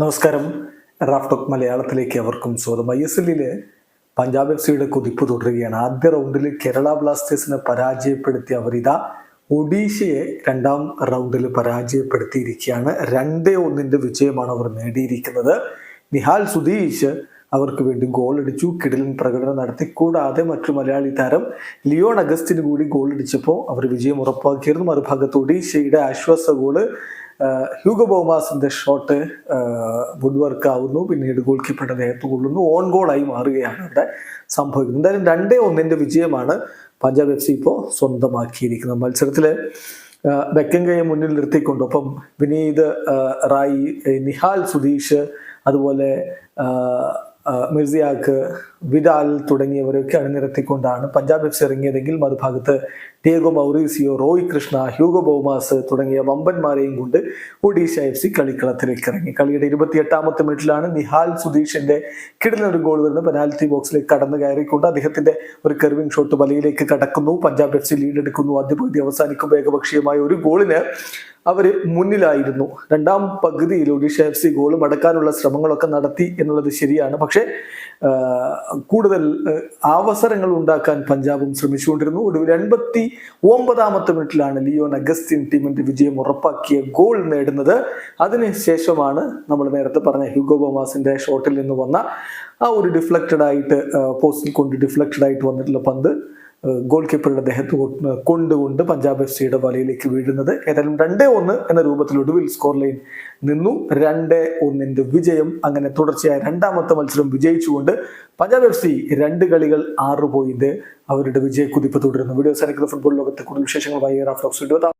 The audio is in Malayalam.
നമസ്കാരം. റാഫ്ടോക്ക് മലയാളത്തിലേക്ക് അവർക്കും സ്വാഗതം. ഐ എസ് എല്ലിലെ പഞ്ചാബ് എഫ് സിയുടെ കുതിപ്പ് തുടരുകയാണ്. ആദ്യ റൗണ്ടിൽ കേരള ബ്ലാസ്റ്റേഴ്സിനെ പരാജയപ്പെടുത്തിയ ഇതാ ഒഡീഷയെ രണ്ടാം റൗണ്ടിൽ പരാജയപ്പെടുത്തിയിരിക്കുകയാണ്. രണ്ടേ ഒന്നിന്റെ വിജയമാണ് അവർ നേടിയിരിക്കുന്നത്. നിഹാൽ സുധീഷ് അവർക്ക് വേണ്ടി ഗോൾ അടിച്ചു കിടിലൻ പ്രകടനം നടത്തി. കൂടാതെ മറ്റു മലയാളി താരം ലിയോൺ അഗസ്റ്റിന് കൂടി ഗോൾ അടിച്ചപ്പോൾ അവർ വിജയം ഉറപ്പാക്കിയിരുന്നു. മറുഭാഗത്ത് ഒഡീഷയുടെ ആശ്വാസ ഗോൾ ഹ്യൂഗോ ബോമാസിന്റെ ഷോട്ട് വുഡ് വർക്ക് ആവുന്നു. പിന്നീട് ഗോൾ കീപ്പറുടെ നേരത്ത് കൊള്ളുന്നു. ഓൺ ഗോളായി മാറുകയാണ് ഇവിടെ സംഭവിക്കുന്നത്. എന്തായാലും രണ്ടേ ഒന്നിന്റെ വിജയമാണ് പഞ്ചാബ് എഫ് സി ഇപ്പോൾ സ്വന്തമാക്കിയിരിക്കുന്നത്. മത്സരത്തിൽ ബെക്കങ്കയെ മുന്നിൽ നിർത്തിക്കൊണ്ട് ഒപ്പം വിനീത് റായി നിഹാൽ സുധീഷ് അതുപോലെ മിർസിയാക്ക് വിഡാൽ തുടങ്ങിയവരൊക്കെ അണിനിരത്തിക്കൊണ്ടാണ് പഞ്ചാബ് എഫ് സി ഇറങ്ങിയതെങ്കിൽ മറുഭാഗത്ത് Diego Mauricio Roy Krishna Hugo Boumous തുടങ്ങിയ വമ്പന്മാരെയും കൊണ്ട് ഒഡീഷ എഫ് സി കളിക്കളത്തിലേക്ക് ഇറങ്ങി. കളിയുടെ ഇരുപത്തിയെട്ടാമത്തെ മിനിറ്റിലാണ് നിഹാൽ സുധീഷിന്റെ കിടലൊരു ഗോൾ വരുന്ന പെനാൽറ്റി ബോക്സിലേക്ക് കടന്നു കയറിക്കൊണ്ട് അദ്ദേഹത്തിന്റെ ഒരു കെർവിംഗ് ഷോട്ട് വലയിലേക്ക് കടക്കുന്നു. പഞ്ചാബ് എഫ് സി ലീഡ് എടുക്കുന്നു ആദ്യ പകുതി അവസാനിക്കുമ്പോൾ ഏകപക്ഷീയമായ ഒരു ഗോളിന് അവർ മുന്നിലായിരുന്നു. രണ്ടാം പകുതിയിൽ ഒഡീഷ എഫ് സി ഗോൾ മടക്കാനുള്ള ശ്രമങ്ങളൊക്കെ നടത്തി എന്നുള്ളത് ശരിയാണ്. പക്ഷേ ആ, കൂടുതൽ അവസരങ്ങൾ ഉണ്ടാക്കാൻ പഞ്ചാബും ശ്രമിച്ചുകൊണ്ടിരുന്നു. ഒടുവിൽ എൺപത്തി ഒമ്പതാമത്തെ മിനിറ്റിലാണ് ലിയോൺ അഗസ്റ്റിൻ ടീമിന്റെ വിജയം ഉറപ്പാക്കിയ ഗോൾ നേടുന്നത്. അതിനുശേഷമാണ് നമ്മൾ നേരത്തെ പറഞ്ഞ ഹ്യൂഗോ ബോമാസിന്റെ ഷോട്ടിൽ നിന്ന് വന്ന ആ ഒരു ഡിഫ്ലക്റ്റഡ് ആയിട്ട് പോസ്റ്റിൽ കൊണ്ട് ഡിഫ്ലക്റ്റഡ് ആയിട്ട് വന്നിട്ടുള്ള പന്ത്. ഗോൾ കീപ്പറുടെ ദേഹത്ത് കൊണ്ടുകൊണ്ട് പഞ്ചാബ് എഫ് സിയുടെ വലയിലേക്ക് വീഴുന്നത് ഏതായാലും രണ്ടേ ഒന്ന് എന്ന രൂപത്തിൽ ഒടുവിൽ സ്കോർ ലൈൻ നിന്നു. രണ്ടേ ഒന്നിന്റെ വിജയം അങ്ങനെ തുടർച്ചയായ രണ്ടാമത്തെ മത്സരം വിജയിച്ചുകൊണ്ട് പഞ്ചാബ് എഫ് സി രണ്ട് കളികൾ ആറ് പോയിന്റ് അവരുടെ വിജയ കുതിപ്പ് തുടരുന്നു. വീഡിയോ സാധിക്കുന്ന ഫുട്ബോൾ ലോകത്തെ കൂടുതൽ വിശേഷങ്ങളുമായി വീഡിയോ